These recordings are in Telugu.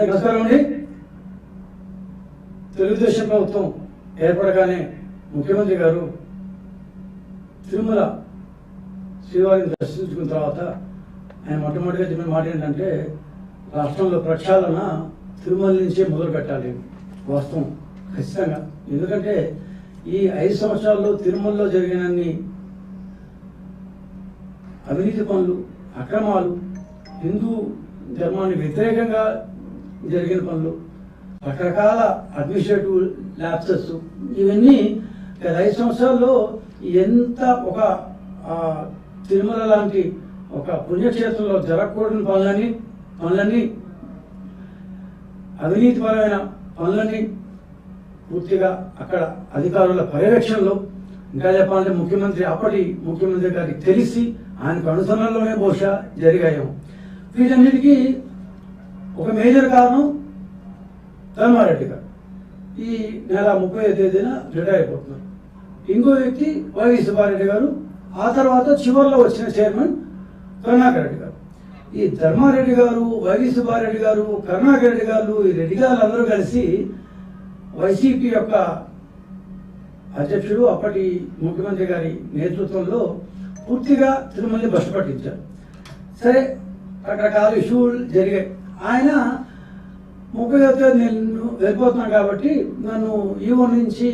అందరికీ నమస్కారం అండి. తెలుగుదేశం ప్రభుత్వం ఏర్పడగానే ముఖ్యమంత్రి గారు తిరుమల శ్రీవారిని దర్శించుకున్న తర్వాత ఆయన మొట్టమొదటిగా చెప్పిన మాట ఏంటంటే రాష్ట్రంలో ప్రక్షాళన తిరుమల నుంచే మొదలు పెట్టాలి. వాస్తవం. ఖచ్చితంగా. ఎందుకంటే ఈ ఐదు సంవత్సరాల్లో తిరుమలలో జరిగినన్ని అవినీతి పనులు అక్రమాలు హిందూ ధర్మానికి వ్యతిరేకంగా జరిగిన పనులు రకరకాల అడ్మినిస్ట్రేటివ్ ల్యాప్సెస్ ఇవన్నీ గత ఐదు సంవత్సరాల్లో ఎంత ఒక తిరుమల లాంటి ఒక పుణ్యక్షేత్రంలో జరగకూడని పనులని పనులన్నీ అవినీతిపరమైన పనులని పూర్తిగా అక్కడ అధికారుల పర్యవేక్షణలో ఇంకా చెప్పాలంటే ముఖ్యమంత్రి అప్పటి ముఖ్యమంత్రి గారికి తెలిసి ఆయనకు అనుసరణలోనే బహుశా జరిగాయేమో. వీటన్నిటికీ ఒక మేజర్ కారణం ధర్మారెడ్డి గారు. ఈ నెల ముప్పై తేదీన రిటైర్ అయిపోతున్నారు. ఇంకో వ్యక్తి వైవి సుబ్బారెడ్డి గారు ఆ తర్వాత చివరిలో వచ్చిన చైర్మన్ కరుణాకర్ రెడ్డి గారు. ఈ ధర్మారెడ్డి గారు వైవి సుబ్బారెడ్డి గారు కరుణాకర్ రెడ్డి గారు ఈ రెడ్డి గారు అందరూ కలిసి వైసీపీ యొక్క అధ్యక్షుడు అప్పటి ముఖ్యమంత్రి గారి నేతృత్వంలో పూర్తిగా తిరుమలని బస్సు పట్టించారు. సరే రకరకాల ఇష్యూలు జరిగాయి. ఆయన ముప్పై తేదీ నేను వెళ్ళిపోతున్నాను కాబట్టి నన్ను ఈవో నుంచి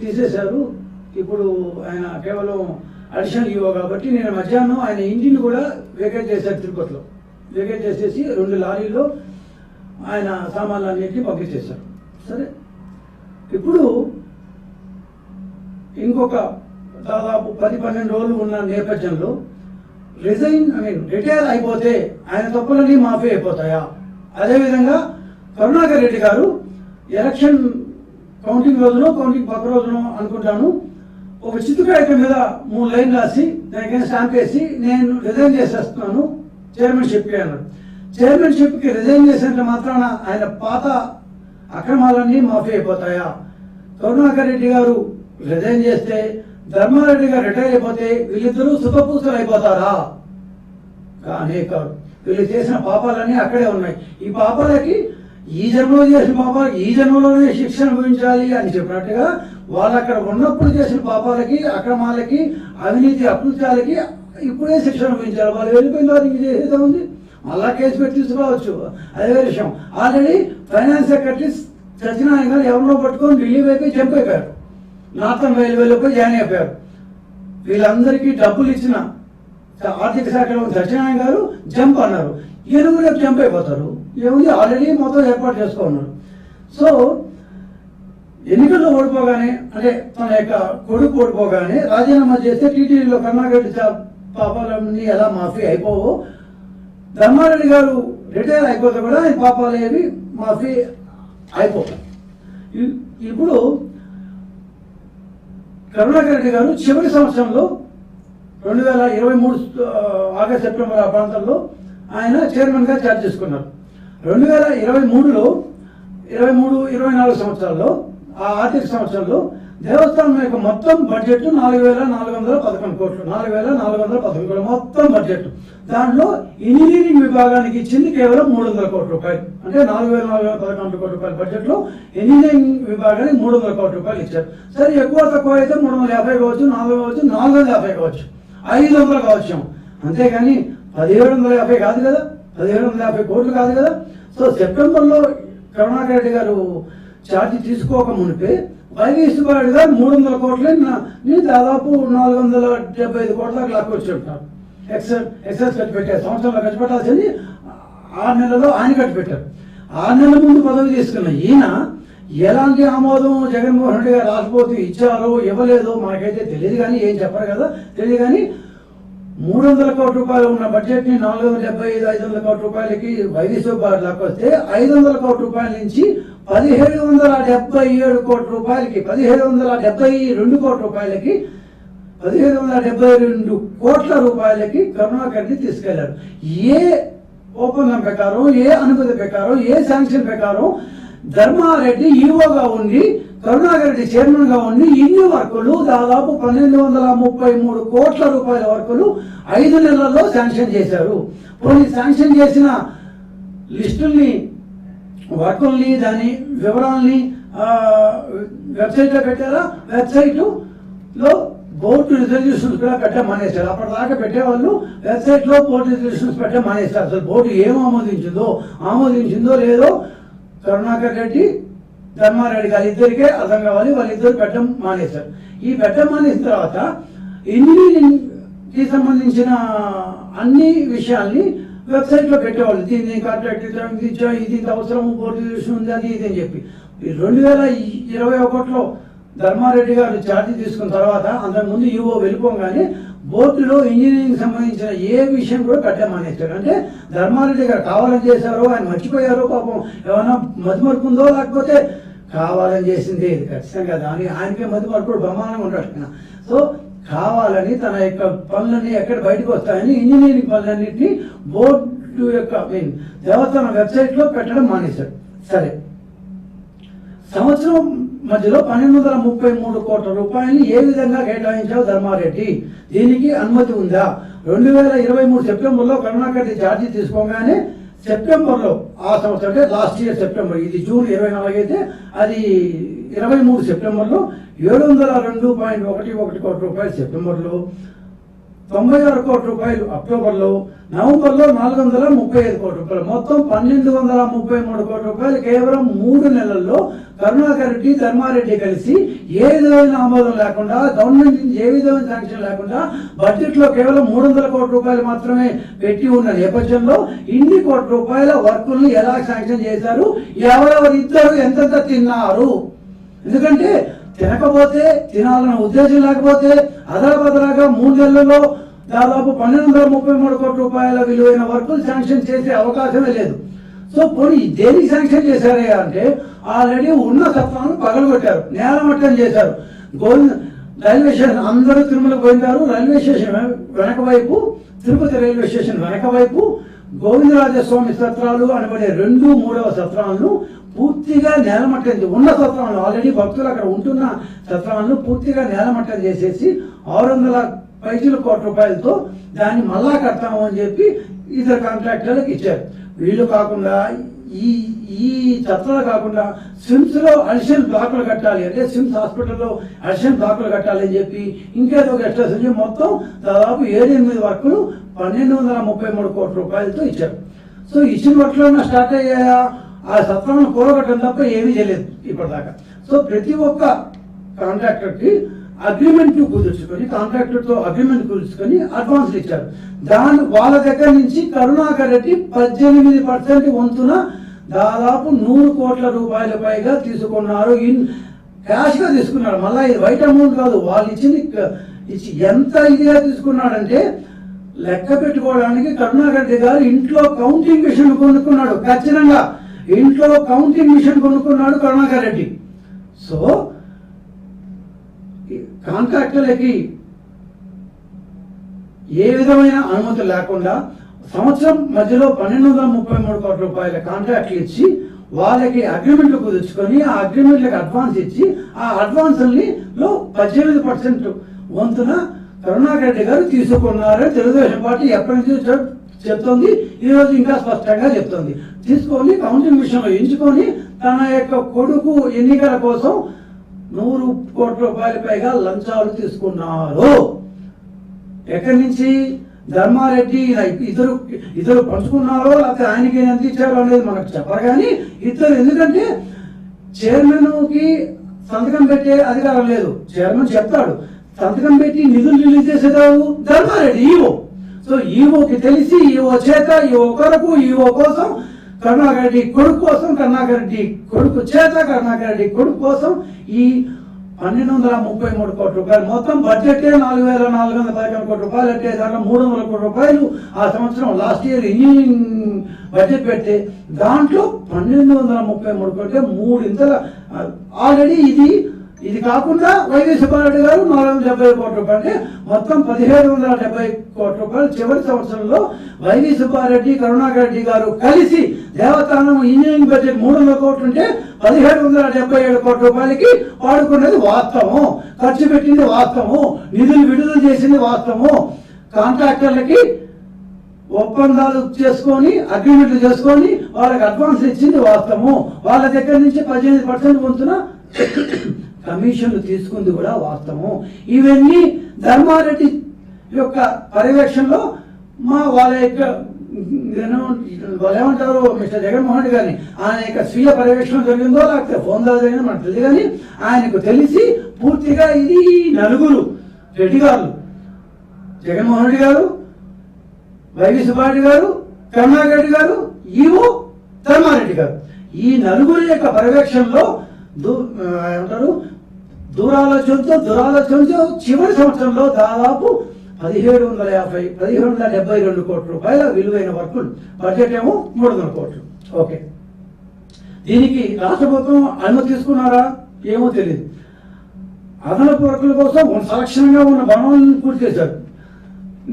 తీసేశారు. ఇప్పుడు ఆయన కేవలం అడిషనల్ ఈవో కాబట్టి నేను మధ్యాహ్నం ఆయన ఇంటిని కూడా వేకేట్ చేశారు తిరుపతిలో. వేకేట్ చేసేసి రెండు లారీల్లో ఆయన సామాన్లన్నింటినీ పంపించేశారు. సరే? ఇప్పుడు ఇంకొక దాదాపు పది పన్నెండు రోజులు ఉన్న నేపథ్యంలో రిజైన్ ఐ మీన్ రిటైర్ అయిపోతే ఆయన తప్పులన్నీ మాఫీ అయిపోతాయా? అదేవిధంగా కరుణాకర్ రెడ్డి గారు ఎలక్షన్ కౌంటింగ్ రోజునో కౌంటింగ్ పక్క రోజునో అనుకుంటాను ఒక చిత్తుకాయకం మీద మూడు లైన్ రాసి దానికైనా స్టాంప్ వేసి నేను రిజైన్ చేసేస్తున్నాను చైర్మన్షిప్కి అన్నాడు చైర్మన్షిప్కి రిజైన్ చేసినట్టు మాత్రాన ఆయన పాత అక్రమాలన్నీ మాఫీ అయిపోతాయా? కరుణాకర్ రెడ్డి గారు రిజైన్ చేస్తే ధర్మారెడ్డి గారు రిటైర్ అయిపోతే వీళ్ళిద్దరూ సుఖపూసలు అయిపోతారా కానీ కాదు వీళ్ళు చేసిన పాపాలన్నీ అక్కడే ఉన్నాయి. ఈ పాపాలకి ఈ జన్మలో చేసిన పాపాలకి ఈ జన్మలోనే శిక్ష అనుభవించాలి అని చెప్పినట్టుగా వాళ్ళు అక్కడ ఉన్నప్పుడు చేసిన పాపాలకి అక్రమాలకి అవినీతి అకృత్యాలకి ఇప్పుడే శిక్ష అనుభవించాలి వాళ్ళు వెళ్ళిపోయిన తర్వాత ఇంక చేసేదా ఉంది మళ్ళా కేసు పెట్టి తీసుకురావచ్చు. అదే విషయం. ఆల్రెడీ ఫైనాన్స్ సెక్రటరీ సత్యనారాయణ గారు ఎవరినో పట్టుకొని ఢిల్లీ వైపు జంప్ నార్థన్ రైల్వేలో పోయి జాయిన్ అయిపోయారు. వీళ్ళందరికీ డబ్బులు ఇచ్చిన ఆర్థిక శాఖలో సత్యనారాయణ గారు జంప్ అన్నారు. ఈయన రేపు జంప్ అయిపోతారు. ఏముంది ఆల్రెడీ మొత్తం ఏర్పాటు చేసుకున్నారు సో ఎన్నికల్లో ఓడిపోగానే అంటే తన యొక్క కొడుకు ఓడిపోగానే రాజీనామా చేస్తే టీటీడీలో కర్ణాగడ్డి పాపాలన్నీ ఎలా మాఫీ అయిపోవో ధర్మారెడ్డి గారు రిటైర్ అయిపోతే కూడా ఆయన పాపాలు ఏవి మాఫీ అయిపోతాయి ఇప్పుడు కరుణాకర్ రెడ్డి గారు చివరి సంవత్సరంలో రెండు వేల ఇరవై మూడు ఆగస్ట్ సెప్టెంబర్ ఆ ప్రాంతంలో ఆయన చైర్మన్గా ఛార్జ్ చేసుకున్నారు. రెండు వేల ఇరవై మూడులో ఇరవై మూడు ఇరవై నాలుగు సంవత్సరాల్లో ఆ ఆర్థిక సంవత్సరంలో దేవస్థానం యొక్క మొత్తం బడ్జెట్ నాలుగు వేల నాలుగు వందల పదకొండు కోట్లు. నాలుగు వేల నాలుగు వందల పదకొండు కోట్లు మొత్తం బడ్జెట్. దాంట్లో ఇంజనీరింగ్ విభాగానికి ఇచ్చింది కేవలం మూడు వందల కోట్ల రూపాయలు. అంటే నాలుగు వేల నాలుగు వేల పదకొండు కోట్ల రూపాయల బడ్జెట్లో ఇంజనీరింగ్ విభాగానికి మూడు వందల కోట్ల రూపాయలు ఇచ్చారు. సరే ఎక్కువ తక్కువ అయితే మూడు వందల యాభై కావచ్చు నాలుగు కావచ్చు నాలుగు వందల యాభై కావచ్చు. ఐదు వందలు కావచ్చు అంతేగాని పదిహేడు వందల యాభై కాదు కదా. పదిహేడు వందల యాభై కోట్లు కాదు కదా. సో సెప్టెంబర్లో కరుణాకర్ రెడ్డి గారు ఛార్జీ తీసుకోక మునిపే వైవి గారు మూడు వందల కోట్లే నా- నేను దాదాపు నాలుగు వందల డెబ్బై ఐదు కోట్ల లాక్కి వచ్చి ఉంటాను ఎక్సెస్ ఎక్సెస్ ఖర్చు పెట్టారు. సంవత్సరంలో ఖర్చు పెట్టాల్సింది ఆరు నెలలో ఆయన ఖర్చు పెట్టారు. ఆరు నెలల ముందు పదవి తీసుకున్న ఈయన ఎలాంటి ఆమోదం జగన్మోహన్ రెడ్డి గారు రాష్ట్రపతి ఇచ్చారో ఇవ్వలేదో మనకైతే తెలియదు కానీ ఏం చెప్పరు కదా. తెలియదు కానీ మూడు వందల కోట్ల రూపాయలు ఉన్న బడ్జెట్ని నాలుగు వందల డెబ్బై ఐదు ఐదు వందల కోట్ల రూపాయలకి వైద్య లాక్ వస్తే ఐదు వందల కోట్ల రూపాయల నుంచి పదిహేడు వందల డెబ్బై ఏడు కోట్ల రూపాయలకి పదిహేడు వందల డెబ్బై రెండు కోట్ల రూపాయలకి పదిహేడు వందల డెబ్బై రెండు కోట్ల రూపాయలకి కరుణాకర్ని తీసుకెళ్ళారు. ఏ ఒప్పందం ప్రకారం ఏ అనుమతి ప్రకారం ఏ శాంక్షన్ ప్రకారం ధర్మారెడ్డి ఈవోగా ఉండి కరుణాకరెడ్డి చైర్మన్గా ఉండి ఇన్ని వర్కులు దాదాపు పన్నెండు వందల ముప్పై మూడు కోట్ల రూపాయల వర్కులు ఐదు నెలల్లో శాంక్షన్ చేశారు. కొన్ని శాంక్షన్ చేసిన లిస్టుల్ని వర్కుల్ని దాని వివరాల్ని వెబ్సైట్లో పెట్టారా? వెబ్సైట్లో బోర్డు రిజల్యూషన్స్ కూడా పెట్ట మానేశారు. అప్పటిదాకా పెట్టేవాళ్ళు వెబ్సైట్లో బోర్డు రిజల్యూషన్స్ పెట్టడం మానేశారు. అసలు బోర్డు ఏం ఆమోదించిందో ఆమోదించిందో లేదో కరుణాకర్ రెడ్డి ధర్మారెడ్డి గారు ఇద్దరికే అర్థం కావాలి వాళ్ళిద్దరు పెట్టడం మానేశారు. ఈ పెట్టడం మానేసిన తర్వాత ఇంజనీరింగ్కి సంబంధించిన అన్ని విషయాల్ని వెబ్సైట్లో పెట్టేవాళ్ళు. దీన్ని కాంట్రాక్ట్ ఇచ్చాం, ఇది ఇచ్చాం, ఇంత అవసరం బోర్డు ఉంది అది ఇది అని చెప్పి. ఈ రెండు వేల ఇరవై ఒకటిలో ధర్మారెడ్డి గారు ఛార్జీ తీసుకున్న తర్వాత అంతకుముందు ఈవో వెళ్ళిపోగానే బోర్డులో ఇంజనీరింగ్ సంబంధించిన ఏ విషయం కూడా పెట్టమానేశారు అంటే ధర్మారెడ్డి గారు కావాలని చేశారో ఆయన మర్చిపోయారో పాపం ఏమైనా మతిమరుపుందో లేకపోతే కావాలని చేసింది ఇది ఖచ్చితంగా. దాని ఆయనకే మతిమరుపుడు బ్రహ్మాండంగా ఉంటాడు సో కావాలని తన యొక్క పనులన్నీ ఎక్కడ బయటకు వస్తాయని ఇంజనీరింగ్ పనులన్నింటినీ బోర్డు యొక్క మీన్ వెబ్సైట్లో పెట్టడం మానేశాడు సరే. సంవత్సరం మధ్యలో పన్నెండు వందల ముప్పై మూడు కోట్ల రూపాయలని ఏ విధంగా కేటాయించావు ధర్మారెడ్డి? దీనికి అనుమతి ఉందా? రెండు వేల ఇరవై మూడు సెప్టెంబర్లో కరుణాకర్ ఛార్జీ తీసుకోగానే సెప్టెంబర్లో ఆ సంవత్సరం అంటే లాస్ట్ ఇయర్ సెప్టెంబర్ ఇది జూన్ ఇరవై నాలుగు అయితే అది ఇరవై మూడు సెప్టెంబర్లో ఏడు వందల రెండు పాయింట్ ఒకటి ఒకటి కోట్ల రూపాయలు సెప్టెంబర్లో. తొంభై ఆరు కోట్ల రూపాయలు అక్టోబర్లో నవంబర్లో నాలుగు వందల ముప్పై ఐదు కోట్ల రూపాయలు. మొత్తం పన్నెండు వందల ముప్పై మూడు కోట్ల రూపాయలు కేవలం మూడు నెలల్లో కరుణాకర్ రెడ్డి ధర్మారెడ్డి కలిసి ఏ విధమైన ఆమోదం లేకుండా గవర్నమెంట్ నుంచి ఏ విధమైన శాంక్షన్ లేకుండా బడ్జెట్లో కేవలం మూడు వందల కోట్ల రూపాయలు మాత్రమే పెట్టి ఉన్న నేపథ్యంలో ఇన్ని కోట్ల రూపాయల వర్కుల్ని ఎలా శాంక్షన్ చేశారు? ఎవరెవరు ఇద్దరు ఎంతెంత తిన్నారు? ఎందుకంటే తినకపోతే తినాలన్న ఉద్దేశం లేకపోతే అదరబదరాగా మూడు నెలల్లో దాదాపు పన్నెండు వందల ముప్పై మూడు కోట్ల రూపాయల విలువైన వర్కులు శాంక్షన్ చేసే అవకాశమే లేదు. సో పోనీ దేనికి శాంక్షన్ చేశారే అంటే ఆల్రెడీ ఉన్న సత్వాలను పగలగొట్టారు నేలమట్టం చేశారు. గోవింద రైల్వే స్టేషన్ అందరూ తిరుమల పోయినారు రైల్వే స్టేషన్ వెనక వైపు తిరుపతి రైల్వే స్టేషన్ వెనక వైపు గోవిందరాజస్వామి సత్రాలు అనబడే రెండు మూడవ సత్రాలను పూర్తిగా నేలమట్టం ఉన్న సత్రాలను ఆల్రెడీ భక్తులు అక్కడ ఉంటున్న సత్రాలను పూర్తిగా నేలమట్టం చేసేసి ఆరు వందల పైసలు కోటి రూపాయలతో దాన్ని మళ్ళా కడతాము అని చెప్పి ఇతర కాంట్రాక్టర్లకు ఇచ్చారు. వీళ్ళు కాకుండా ఈ ఈ సత్రాలు కాకుండా సిమ్స్లో అడిషనల్ బ్లాకులు కట్టాలి. అంటే సిమ్స్ హాస్పిటల్లో అడిషనల్ బ్లాకులు కట్టాలి అని చెప్పి ఇంకేదో ఎక్స్ట్రా చెప్పి మొత్తం దాదాపు ఏడెనిమిది వర్కులు పన్నెండు వందల ముప్పై మూడు కోట్ల రూపాయలతో ఇచ్చారు. సో ఇచ్చిన వర్క్లో స్టార్ట్ అయ్యాయా? ఆ సత్రాలను కూరగట్టడం తప్ప ఏమీ చేయలేదు ఇప్పటిదాకా. సో ప్రతి ఒక్క కాంట్రాక్టర్కి అగ్రిమెంట్ కుదుర్చుకొని కాంట్రాక్టర్తో అగ్రిమెంట్ కుదుర్చుకొని అడ్వాన్స్ ఇచ్చారు. దాని వాళ్ళ దగ్గర నుంచి కరుణాకర్ రెడ్డి పద్దెనిమిది పర్సెంట్ వంతున దాదాపు నూరు కోట్ల రూపాయల పైగా తీసుకున్నారు. ఇన్ క్యాష్గా తీసుకున్నాడు మళ్ళీ ఇది వైట్ అమౌంట్ కాదు. వాళ్ళు ఇచ్చింది ఇచ్చి ఎంత ఇదిగా తీసుకున్నాడంటే లెక్క పెట్టుకోవడానికి కరుణాకర్ రెడ్డి గారు ఇంట్లో కౌంటింగ్ మిషన్ కొనుక్కున్నాడు. ఖచ్చితంగా ఇంట్లో కౌంటింగ్ మిషన్ కొనుక్కున్నాడు కరుణాకర్ రెడ్డి. సో కాంట్రాక్టర్లకి ఏ విధమైన అనుమతి లేకుండా సంవత్సరం మధ్యలో పన్నెండు వందల ముప్పై మూడు కోట్ల రూపాయల కాంట్రాక్ట్లు ఇచ్చి వాళ్ళకి అగ్రిమెంట్లు కుదుర్చుకొని ఆ అగ్రిమెంట్లకు అడ్వాన్స్ ఇచ్చి ఆ అడ్వాన్స్ని లో పద్దెనిమిది పర్సెంట్ వంతున కరుణాకర్ రెడ్డి గారు తీసుకున్నారని తెలుగుదేశం పార్టీ ఎప్పటి నుంచి చెప్- చెప్తోంది. ఈ రోజు ఇంకా స్పష్టంగా చెప్తోంది. తీసుకొని కౌంటింగ్ విషయంలో ఎంచుకొని తన యొక్క కొడుకు ఎన్నికల కోసం నూరు కోట్ల రూపాయల పైగా లంచాలు తీసుకున్నారు. ఎక్కడి నుంచి? ధర్మారెడ్డి ఇద్దరు ఇద్దరు పంచుకున్నారో లేకపోతే ఆయనకి ఎంత ఇచ్చారో అనేది మనకు చెప్పరు. కానీ ఇద్దరు ఎందుకంటే చైర్మన్కి సంతకం పెట్టే అధికారం లేదు. చైర్మన్ చెప్తాడు సంతకం పెట్టి నిధులు రిలీజ్ చేసేదావు ధర్మారెడ్డి ఈవో. సో ఈవోకి తెలిసి ఈవో చేత ఈవో కొరకు ఈవో కోసం కరుణాకర్ రెడ్డి కొడుకు కోసం కరుణాకర్ రెడ్డి కొడుకు చేత కరుణాకర్ రెడ్డి కొడుకు కోసం ఈ పన్నెండు వందల ముప్పై మూడు కోట్ల రూపాయలు. మొత్తం బడ్జెట్ నాలుగు వేల నాలుగు వందల పదిహేను కోట్ల రూపాయలు. అంటే దాంట్లో మూడు వందల కోట్ల రూపాయలు ఆ సంవత్సరం లాస్ట్ ఇయర్ ఇంజనీరింగ్ బడ్జెట్ పెడితే దాంట్లో పన్నెండు వందల ముప్పై మూడు కోట్ల మూడింతల ఆల్రెడీ ఇది ఇది కాకుండా వైవి సుబ్బారెడ్డి గారు నాలుగు వందల డెబ్బై కోట్ల రూపాయలు అంటే మొత్తం పదిహేడు వందల డెబ్బై కోట్ల రూపాయలు చివరి సంవత్సరంలో వైవి సుబ్బారెడ్డి కరుణాకర్ రెడ్డి గారు కలిసి దేవస్థానం ఇంజనీరింగ్ బడ్జెట్ మూడు వందల కోట్లు ఉంటే పదిహేడు వందల డెబ్బై ఏడు కోట్ల రూపాయలకి వాడుకున్నది వాస్తవం ఖర్చు పెట్టింది వాస్తవం నిధులు విడుదల చేసింది వాస్తవం కాంట్రాక్టర్లకి ఒప్పందాలు చేసుకొని అగ్రిమెంట్లు చేసుకొని వాళ్ళకి అడ్వాన్స్ ఇచ్చింది వాస్తవము. వాళ్ళ దగ్గర నుంచి పద్దెనిమిది పర్సెంట్ వంతున కమిషన్లు తీసుకుంది కూడా వాస్తవం ఇవన్నీ ధర్మారెడ్డి యొక్క పర్యవేక్షణలో మా వాళ్ళ యొక్క ఏమంటారు మిస్టర్ జగన్మోహన్ రెడ్డి గారిని ఆయన యొక్క స్వీయ పర్యవేక్షణ జరిగిందో లేకపోతే ఫోన్ ద్వారా జరిగిందో మనకు తెలియదు కానీ ఆయనకు తెలిసి పూర్తిగా ఇది నలుగురు రెడ్డి గారు జగన్మోహన్ రెడ్డి గారు వైవి సుబ్బారెడ్డి గారు కరుణాకర్ రెడ్డి గారు ఈవో ధర్మారెడ్డి గారు. ఈ నలుగురి యొక్క పర్యవేక్షణలో దూ ఆ, ఏమంటారు? దూరాలోచనతో దురాలోచనతో చివరి సంవత్సరంలో దాదాపు పదిహేడు వందల యాభై పదిహేడు వందల డెబ్బై రెండు కోట్ల రూపాయల విలువైన వర్కులు బడ్జెట్ ఏమో మూడు వందల కోట్లు. ఓకే. దీనికి రాష్ట్ర ప్రభుత్వం అనుమతి తీసుకున్నారా? ఏమో తెలియదు అదనపు వర్కుల కోసం సలక్షణంగా ఉన్న భవనాలను పూర్తి చేశారు.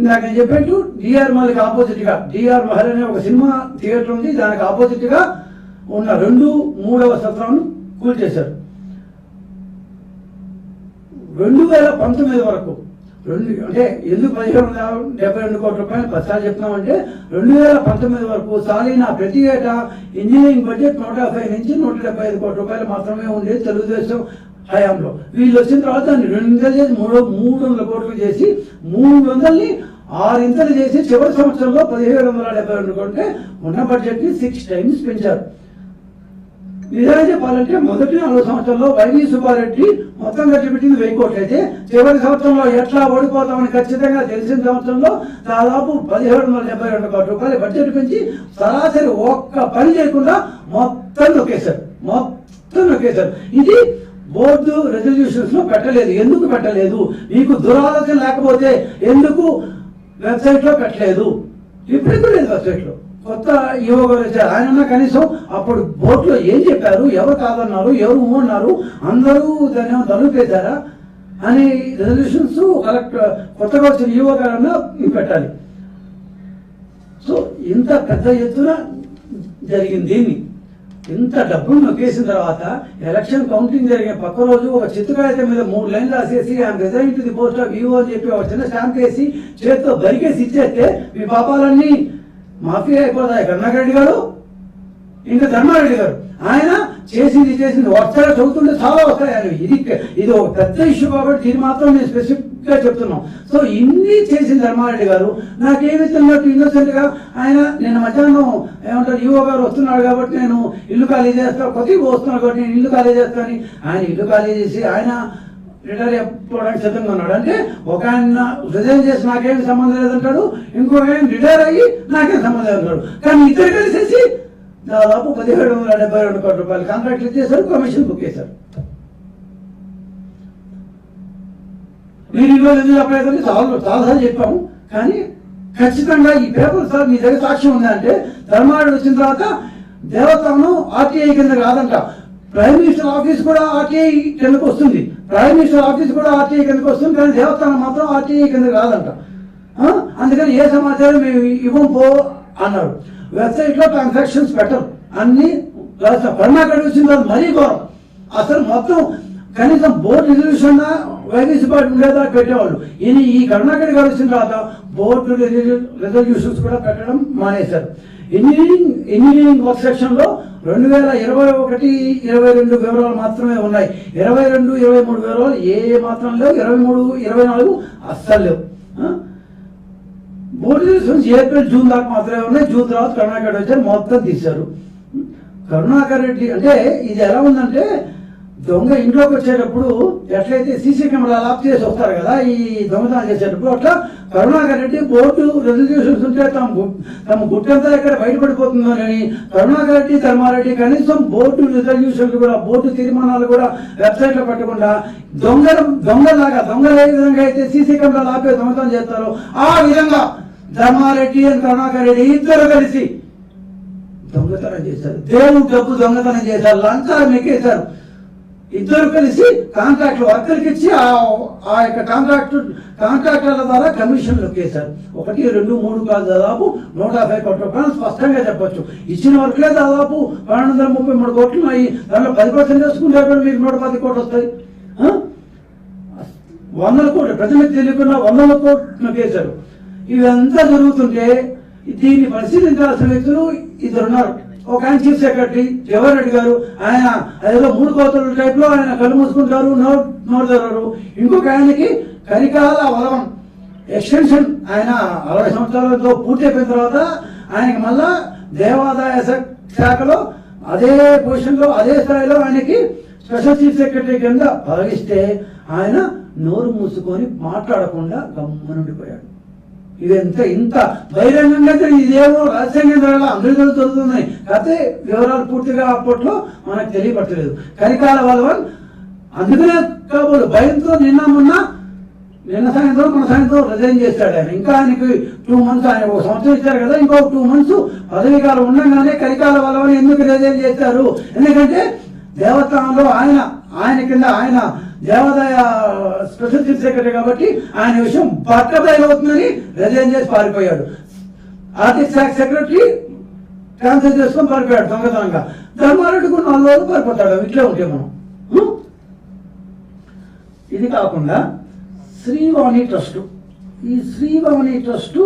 నాకు నేను చెప్పినట్టు డిఆర్ మహల్కి ఆపోజిట్గా డిఆర్ మహల్ అనే ఒక సినిమా థియేటర్ ఉంది. దానికి ఆపోజిట్గా ఉన్న రెండు మూడవ సత్రం కూల్చేశారు రెండు వేల పంతొమ్మిది వరకు రెండు అంటే ఎందుకు పదిహేను వందల డెబ్బై రెండు కోట్ల రూపాయలు ప్రసారం చెప్తున్నామంటే రెండు వేల పంతొమ్మిది వరకు సాలిన ప్రతి ఏటా ఇంజనీరింగ్ బడ్జెట్ నూట యాభై నుంచి నూట డెబ్బై ఐదు కోట్ల రూపాయలు మాత్రమే ఉండేది తెలుగుదేశం హయాంలో. వీళ్ళు వచ్చిన తర్వాత దాన్ని రెండు వందలు చేసి మూడు మూడు వందల కోట్లు చేసి మూడు వందల్ని ఆరింతలు చేసి చివరి సంవత్సరంలో పదిహేడు వందల డెబ్బై రెండు కోట్లే ఉన్న బడ్జెట్ని సిక్స్ టైమ్స్ పెంచారు. నిజంగా చెప్పాలంటే మొదటి నాలుగు సంవత్సరంలో వైవి సుబ్బారెడ్డి మొత్తం ఖర్చు పెట్టింది వెయ్యి కోట్లు అయితే. చివరి సంవత్సరంలో ఎట్లా ఓడిపోతామని ఖచ్చితంగా తెలిసిన సంవత్సరంలో దాదాపు పదిహేడు వందల డెబ్బై రెండు కోట్ల రూపాయలు బడ్జెట్ పెంచి సరాసరి ఒక్క పని చేయకుండా మొత్తం నొక్కేశారు. మొత్తం నొక్కేశారు. ఇది బోర్డు రెజల్యూషన్స్లో పెట్టలేదు. ఎందుకు పెట్టలేదు? మీకు దురాలోచన లేకపోతే ఎందుకు వెబ్సైట్లో పెట్టలేదు? ఇప్పుడు లేదు వెబ్సైట్లో. కొత్త యువ వచ్చారు. ఆయన కనీసం అప్పుడు బోర్డులో ఏం చెప్పారు? ఎవరు కాదన్నారు? ఎవరు అన్నారు? అందరూ దాన్ని తలుపేశారా అని రెజల్యూషన్స్ కలెక్ట్ కొత్తగా వచ్చిన యువ గారన్నా పెట్టాలి. సో ఇంత పెద్ద ఎత్తున జరిగింది దీన్ని. ఇంత డబ్బులు నొక్కేసిన తర్వాత ఎలక్షన్ కౌంటింగ్ జరిగే పక్క రోజు ఒక చిత్రకాగితం మీద మూడు లైన్లు రాసేసి ఆయన resign to the post of EO అని చెప్పి ఒక చిన్న స్టాంప్ వేసి చేతితో బరికేసి ఇచ్చేస్తే మీ పాపాలన్నీ మాఫీ అయిపోతాయి కరుణాకర్రెడ్డి గారు? ఇంకా ధర్మారెడ్డి గారు. ఆయన చేసింది చేసింది. వస్తారా చదువుతుంటే చాలా వస్తాయి ఇది ఇది ఒక పెద్ద ఇష్యూ కాబట్టి దీన్ని మాత్రం నేను స్పెసిఫిక్గా చెప్తున్నాం. సో ఇన్ని చేసిన ధర్మారెడ్డి గారు. నాకేమి విధంగా ఇన్నోసెంట్గా ఆయన నిన్న మధ్యాహ్నం ఏమంటారు యువ గారు వస్తున్నాడు కాబట్టి నేను ఇల్లు ఖాళీ చేస్తాను కొద్దిగా వస్తున్నాడు కాబట్టి నేను ఇల్లు ఖాళీ చేస్తాను ఆయన ఇల్లు ఖాళీ చేసి ఆయన రిటైర్ అయిపోవడానికి సిద్ధంగా ఉన్నాడు. అంటే ఒక ఆయన రిజైన్ చేసి నాకేం సంబంధం లేదంటాడు ఇంకొక ఆయన రిటైర్ అయ్యి నాకేం సంబంధం అంటాడు కానీ ఇద్దరు కలిసేసి దాదాపు పదిహేడు వందల డెబ్బై రెండు కోట్ల రూపాయలు కాంట్రాక్ట్ ఇచ్చేశారు కమిషన్ బుక్ చేశారు. నేను ఈరోజు ఎందుకు చెప్పలేదని చాలా చాలాసార్లు చెప్పాము. కానీ ఖచ్చితంగా ఈ పేపర్ సార్ మీ దగ్గర సాక్ష్యం ఉందంటే ధర్మాడు వచ్చిన తర్వాత దేవతను ఆర్టీఐ కింద కాదంట. ప్రైమ్ మినిస్టర్ ఆఫీస్ కూడా ఆర్టీఐ కిందకు వస్తుంది. ప్రైమ్ మినిస్టర్ ఆఫీస్ కూడా ఆర్టీఐ కిందకు వస్తుంది. కానీ దేవస్థానం మాత్రం ఆర్టీఐ కింద కాదంట అందుకని ఏ సమాచారం మేము ఇవ్వం పో అన్నారు. వెబ్సైట్లో ట్రాన్సాక్షన్స్ పెట్టరు. అన్ని రాష్ట్ర కర్ణాటక మరీ ఘోరం. అసలు మొత్తం కనీసం బోర్డు రిజల్యూషన్ వైద్య పార్టీ ఉండేదా పెట్టేవాళ్ళు. ఇది ఈ కర్ణాటక గారు వచ్చిన తర్వాత బోర్డు రిజల్యూషన్స్ కూడా పెట్టడం మానేశారు. ఇంజనీరింగ్ ఇంజనీరింగ్ వర్క్ సెక్షన్లో రెండు వేల ఇరవై ఒకటి ఇరవై రెండు వివరాలు మాత్రమే ఉన్నాయి. ఇరవై రెండు ఇరవై మూడు వివరాలు ఏ మాత్రం లేవు. ఇరవై మూడు ఇరవై నాలుగు అస్సలు లేవు. బోర్డు నుంచి ఏప్రిల్ జూన్ దాకా మాత్రమే ఉన్నాయి. జూన్ తర్వాత కరుణాకర్ రెడ్డి వచ్చారు మొత్తం తీశారు. కరుణాకర్ రెడ్డి అంటే ఇది ఎలా ఉందంటే దొంగ ఇంట్లోకి వచ్చేటప్పుడు ఎట్లయితే సీసీ కెమెరాలు ఆఫ్ చేసి వస్తారు కదా ఈ దొంగతనం చేసేటప్పుడు అట్లా కరుణాకర్ రెడ్డి బోర్డు రెజల్యూషన్స్ ఉంటే తమ తమ గుట్టంతా ఎక్కడ బయటపడిపోతుందోనని కరుణాకర్ రెడ్డి ధర్మారెడ్డి కనీసం బోర్డు రెజల్యూషన్లు కూడా బోర్డు తీర్మానాలు కూడా వెబ్సైట్లో పెట్టకుండా దొంగల దొంగలాగా దొంగలు ఏ విధంగా అయితే సీసీ కెమెరాలు ఆపే దొంగతనం చేస్తారో ఆ విధంగా ధర్మారెడ్డి అండ్ కరుణాకర్ రెడ్డి ఇద్దరు కలిసి దొంగతనం చేశారు. దేవుడు డబ్బు దొంగతనం చేశారు. లంచాలు మెక్కేశారు. ఇద్దరు కలిసి కాంట్రాక్ట్ వర్కర్కి ఇచ్చి ఆ ఆ యొక్క కాంట్రాక్ట్ కాంట్రాక్టర్ల ద్వారా కమిషన్లు ఎక్కేశారు ఒకటి రెండు మూడు కాదు దాదాపు నూట యాభై కోట్ల రూపాయలు స్పష్టంగా చెప్పొచ్చు. ఇచ్చిన వర్క్లే దాదాపు పన్నెండు వందల ముప్పై మూడు కోట్లు అయ్యి దాంట్లో పది పర్సెంట్ వేసుకుంటే కూడా మీకు నూట పది కోట్లు వస్తాయి? వందల కోట్లు ప్రజలకు తెలియకుండా వందల కోట్లు కేశారు ఇవంతా జరుగుతుంటే దీన్ని పరిశీలించాల్సిన వ్యక్తులు ఇద్దరున్నారు. ఒక ఆయన చీఫ్ సెక్రటరీ జవహర్ రెడ్డి గారు ఆయన ఏదో మూడు కోతల టైప్లో ఆయన కళ్ళు మూసుకుంటారు నోట్ నోరు తెరవరు ఇంకొక ఆయనకి కరికాల వలవం ఎక్స్టెన్షన్ ఆయన అరవై సంవత్సరాలతో పూర్తి అయిపోయిన తర్వాత ఆయనకి మళ్ళా దేవాదాయ శాఖలో అదే పొజిషన్లో అదే స్థాయిలో ఆయనకి స్పెషల్ చీఫ్ సెక్రటరీ కింద భావిస్తే ఆయన నోరు మూసుకొని మాట్లాడకుండా గమ్మునుండిపోయాడు ఇదంతా ఇంత బహిరంగంగా ఇదేమో రహస్యంగా జరగాల అందరికీ జరుగుతున్నాయి అయితే వివరాలు పూర్తిగా అప్పట్లో మనకు తెలియపట్టలేదు. కరికాల వలవన్ అందుకనే కాబోలు భయంతో నిన్న మొన్న నిన్న సాయంత్రం మన సాయంత్రం రిజైన్ చేస్తాడు ఆయన. ఇంకా ఆయనకి టూ మంత్స్ ఆయన ఒక సంవత్సరం ఇచ్చారు కదా ఇంకో టూ మంత్స్ పదవి కాలం ఉండగానే కరికాల వలవని ఎందుకు రిజైన్ చేస్తారు ఎందుకంటే దేవస్థానంలో ఆయన ఆయన కింద ఆయన దేవాదాయ స్పెషల్ చీఫ్ సెక్రటరీ కాబట్టి ఆయన విషయం బట్టబయలు అవుతుందని రిజైన్ చేసి పారిపోయాడు. ఆర్థిక శాఖ సెక్రటరీ ట్రాన్స్ఫర్ చేసుకొని పారిపోయాడు దొంగతనంగా ధర్మారెడ్డి కూడా నాలుగు రోజులు పారిపోతాడు. ఇట్లా ఉంటే మనం. ఇది కాకుండా శ్రీవాణి ట్రస్ట్. ఈ శ్రీవాణి ట్రస్ట్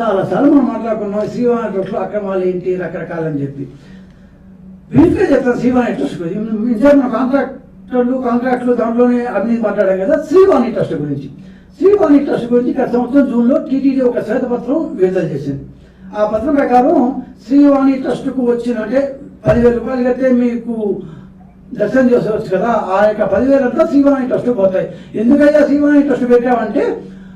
చాలాసార్లు మనం మాట్లాడుకున్నాం. ఈ శ్రీవాణి ట్రస్ట్లో అక్రమాలు ఏంటి రకరకాలని చెప్పి. బ్రీఫ్గా చెప్తాను శ్రీవాణి ట్రస్ట్ గురించి. కాంట్రాక్ట్ కాంట్రాక్టర్లు కాంట్రాక్టులు దాంట్లోనే అవినీతి మాట్లాడాం కదా శ్రీవాణి ట్రస్ట్ గురించి. శ్రీవాణి ట్రస్ట్ గురించి గత సంవత్సరం జూన్లో టీటీడీ ఒక శ్వేతపత్రం విడుదల చేసింది. ఆ పత్రం ప్రకారం శ్రీవాణి ట్రస్ట్కు వచ్చిన అంటే పదివేల రూపాయలు కడితే మీకు దర్శనం చేసుకోవచ్చు కదా ఆ యొక్క పదివేలంతా శ్రీవాణి ట్రస్ట్ పోతాయి. ఎందుకయ్యా శ్రీవాణి ట్రస్ట్ పెట్టామంటే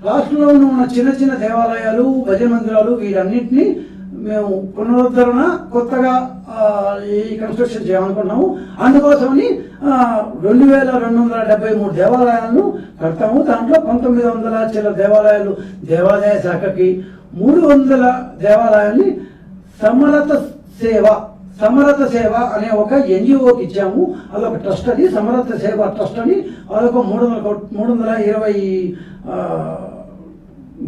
రాష్ట్రంలో ఉన్న చిన్న చిన్న దేవాలయాలు భజన మందిరాలు వీటన్నింటినీ మేము పునరుద్ధరణ కొత్తగా ఈ కన్స్ట్రక్షన్ చేయాలనుకున్నాము. అందుకోసమని రెండు వేల రెండు వందల డెబ్బై మూడు దేవాలయాలను కడతాము. దాంట్లో పంతొమ్మిది వందల చిల దేవాలయాలు దేవాదాయ శాఖకి మూడు వందల దేవాలయాల్ని సమరత సేవ సమరత సేవ అనే ఒక ఎన్జిఓకి ఇచ్చాము. అదొక ట్రస్ట్ అది సమరత సేవ ట్రస్ట్ అని అదొక మూడు వందల మూడు వందల ఇరవై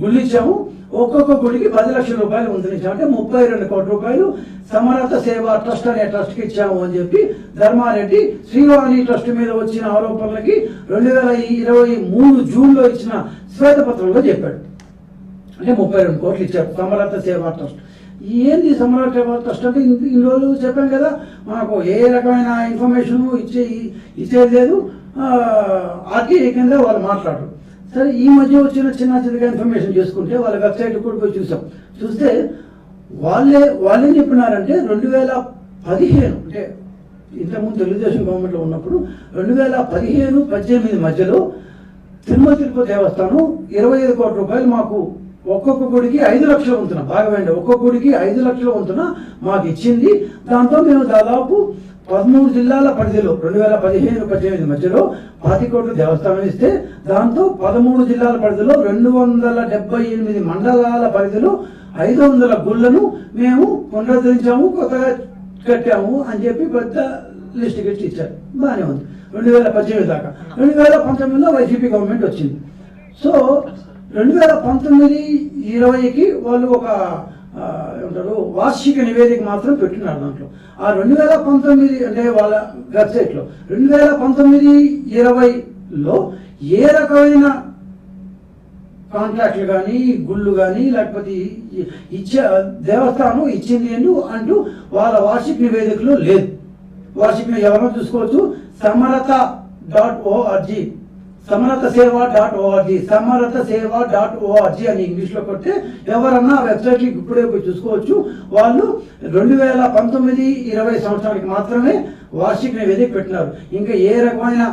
గుళ్ళు ఇచ్చాము. ఒక్కొక్క గుడికి పది లక్షల రూపాయలు ఉందని అంటే ముప్పై రెండు కోట్ల రూపాయలు సమరత సేవ ట్రస్ట్ అనే ట్రస్ట్కి ఇచ్చాము అని చెప్పి ధర్మారెడ్డి శ్రీవాణి ట్రస్ట్ మీద వచ్చిన ఆరోపణలకి రెండు వేల ఇరవై మూడు జూన్లో ఇచ్చిన శ్వేతపత్రంలో చెప్పాడు. అంటే ముప్పై రెండు కోట్లు ఇచ్చారు సమరత సేవా ట్రస్ట్. ఏంది సమరత సేవా ట్రస్ట్ అంటే ఇన్ని ఇన్ని రోజులు చెప్పాం కదా మనకు ఏ రకమైన ఇన్ఫర్మేషన్ ఇచ్చే ఇచ్చేది లేదు. ఆర్టీఐ కింద వాళ్ళు మాట్లాడరు. సరే ఈ మధ్య వచ్చిన చిన్న చిన్నగా ఇన్ఫర్మేషన్ చేసుకుంటే వాళ్ళ వెబ్సైట్ కూడా పోయి చూసాం. చూస్తే వాళ్ళే వాళ్ళేం చెప్పినారంటే రెండు వేల పదిహేను అంటే ఇంతకుముందు తెలుగుదేశం గవర్నమెంట్లో ఉన్నప్పుడు రెండు వేల పదిహేను పద్దెనిమిది మధ్యలో తిరుమల తిరుపతి దేవస్థానం ఇరవై ఐదు కోట్ల రూపాయలు మాకు ఒక్కొక్క గుడికి ఐదు లక్షల వంతున బాగా వెండి ఒక్కొక్క గుడికి ఐదు లక్షల వంతున మాకు ఇచ్చింది. దాంతో మేము దాదాపు పదమూడు జిల్లాల పరిధిలో రెండు వేల పదిహేను పద్దెనిమిది మధ్యలో పాతి కోట్లు దేవస్థానం ఇస్తే దాంతో పదమూడు జిల్లాల పరిధిలో రెండు వందల డెబ్బై ఎనిమిది మండలాల పరిధిలో ఐదు వందల గుళ్ళను మేము పునరుద్ధరించాము కొత్తగా కట్టాము అని చెప్పి పెద్ద లిస్ట్ పెట్టి ఇచ్చారు. బాగానే ఉంది. రెండు వేల పద్దెనిమిది దాకా. రెండు వేల పంతొమ్మిదిలో వైసీపీ గవర్నమెంట్ వచ్చింది. సో రెండు వేల పంతొమ్మిది ఇరవైకి వాళ్ళు ఒక ఏమంటారు వార్షిక నివేదిక మాత్రం పెట్టినారు దాంట్లో. ఆ రెండు వేల పంతొమ్మిది అంటే వాళ్ళ వెబ్సైట్లో రెండు వేల పంతొమ్మిది ఇరవైలో ఏ రకమైన కాంట్రాక్ట్లు కానీ గుళ్ళు కానీ లేకపోతే ఇచ్చే దేవస్థానం ఇచ్చింది అని అంటూ వాళ్ళ వార్షిక నివేదికలో లేదు. వార్షిక ఎవరైనా చూసుకోవచ్చు సమరత డాట్ ఓఆర్జీ సమరత సేవ డాట్ ఓఆర్జీ సమరత సేవ డాట్ ఓఆర్జీ అని ఇంగ్లీష్లో కొడితే ఎవరన్నా వెబ్సైట్కి ఇప్పుడే పోయి చూసుకోవచ్చు. వాళ్ళు రెండు వేల పంతొమ్మిది ఇరవై సంవత్సరానికి మాత్రమే వార్షిక నివేదిక పెట్టినారు. ఇంకా ఏ రకమైన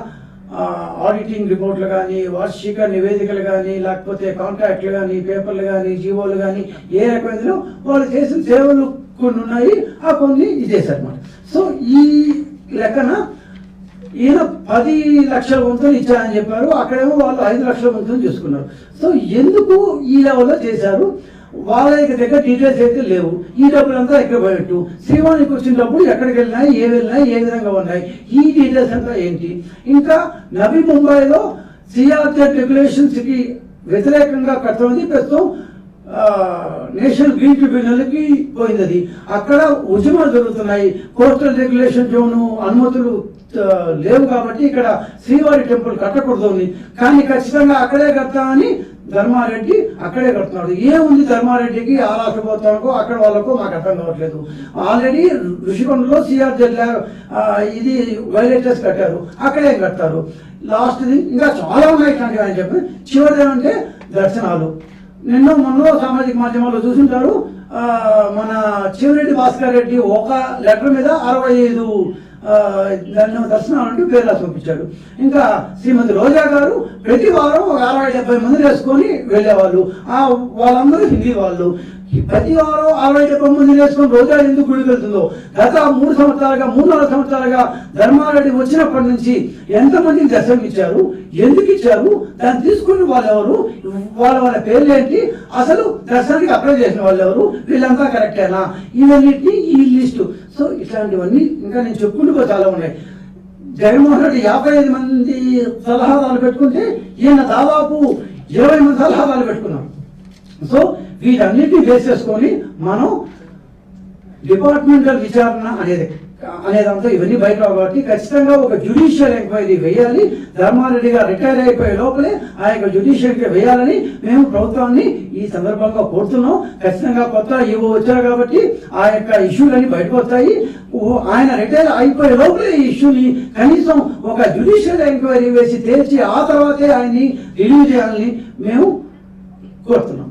ఆడిటింగ్ రిపోర్ట్లు కానీ వార్షిక నివేదికలు కానీ లేకపోతే కాంట్రాక్ట్లు కానీ పేపర్లు కానీ జీవోలు కానీ ఏ రకమైన వాళ్ళు చేసిన సేవలు కొన్ని ఉన్నాయి ఆ కొన్ని ఇదేశారు అనమాట సో ఈ లెక్కన ఈయన పది లక్షల వంతులు ఇచ్చారని చెప్పారు. అక్కడేమో వాళ్ళు ఐదు లక్షల వంతులు చేసుకున్నారు. సో ఎందుకు ఈ లెవెల్లో చేశారు? వాళ్ళ యొక్క దగ్గర డీటెయిల్స్ అయితే లేవు. ఈ డబ్బులంతా ఎక్కడ పోయినట్టు శ్రీవాణికి వచ్చిన డబ్బులు ఎక్కడికి వెళ్ళినాయి? ఏ వెళ్ళినాయి? ఏ విధంగా ఉన్నాయి? ఈ డీటెయిల్స్ అంతా ఏంటి? ఇంకా నవీ ముంబైలో సిఆర్జెడ్ రెగ్యులేషన్స్కి వ్యతిరేకంగా కట్టమని ప్రస్తుతం నేషనల్ గ్రీన్ ట్రిబ్యునల్కి పోయింది. అది అక్కడ ఉద్యమాలు జరుగుతున్నాయి. కోస్టల్ రెగ్యులేషన్ జోను అనుమతులు లేవు కాబట్టి ఇక్కడ శ్రీవారి టెంపుల్ కట్టకూడదు అని. కానీ ఖచ్చితంగా అక్కడే కడతామని ధర్మారెడ్డి అక్కడే కడుతున్నాడు. ఏముంది ధర్మారెడ్డికి ఆ రాష్ట్ర అక్కడ వాళ్ళకు మాకు అర్థం కావట్లేదు. ఆల్రెడీ ఋషికొండలో సిఆర్ జిల్లా ఇది వైలేటర్స్ కట్టారు. అక్కడే కడతారు. లాస్ట్ది ఇంకా చాలా ఉన్నాయి ఇట్లాంటివి అని చెప్పి. చివరిది ఏమంటే దర్శనాలు. నిన్న మొన్న సామాజిక మాధ్యమాల్లో చూసింటారు మన చివరెడ్డి భాస్కర్ రెడ్డి ఒక లెటర్ మీద అరవై ఐదు ఆ, దర్శనాలంటూ పేరు రాసి పంపించాడు. ఇంకా శ్రీమతి రోజా గారు ప్రతి వారం ఒక అరవై డెబ్బై మంది వేసుకొని వెళ్ళేవాళ్ళు. ఆ వాళ్ళందరూ హిందీ వాళ్ళు. ఈ ప్రతి వారం అరవై డెబ్బై మంది వేసుకొని రోజా ఎందుకు గుడికి వెళ్తుందో? గత మూడు సంవత్సరాలుగా మూడు నాలుగు సంవత్సరాలుగా ధర్మారెడ్డి వచ్చినప్పటి నుంచి ఎంతమందికి దర్శనం ఇచ్చారు? ఎందుకు ఇచ్చారు? దాన్ని తీసుకుని వాళ్ళు ఎవరు వాళ్ళ వాళ్ళ పేర్లు ఏంటి అసలు దర్శనానికి అప్లై చేసిన వాళ్ళు ఎవరు వీళ్ళంతా కరెక్టేనా? ఇవన్నిటిని ఈ లిస్టు. సో ఇట్లాంటివన్నీ ఇంకా నేను చెప్పుకుంటూ చాలా ఉన్నాయి. జగన్మోహన్ రెడ్డి యాభై ఐదు మంది సలహాదారులు పెట్టుకుంటే ఈయన దాదాపు ఇరవై మంది సలహాదారులు పెట్టుకున్నాం సో వీటన్నిటిని బేస్ చేసుకొని మనం డిపార్ట్మెంటల్ విచారణ అనేది అనేదంతా ఇవన్నీ బయట కాబట్టి ఖచ్చితంగా ఒక జ్యుడిషియల్ ఎంక్వైరీ వేయాలి. ధర్మారెడ్డి గారు రిటైర్ అయిపోయే లోపలే ఆ యొక్క జ్యుడిషియల్కి వేయాలని మేము ప్రభుత్వాన్ని ఈ సందర్భంగా కోరుతున్నాం. ఖచ్చితంగా కొత్త ఇవో వచ్చారు కాబట్టి ఆ యొక్క ఇష్యూలన్నీ బయటకు వస్తాయి ఆయన రిటైర్ అయిపోయే లోపలే ఈ ఇష్యూని కనీసం ఒక జ్యుడిషియల్ ఎంక్వైరీ వేసి తేల్చి ఆ తర్వాతే ఆయన్ని రిలీవ్ చేయాలని మేము కోరుతున్నాం.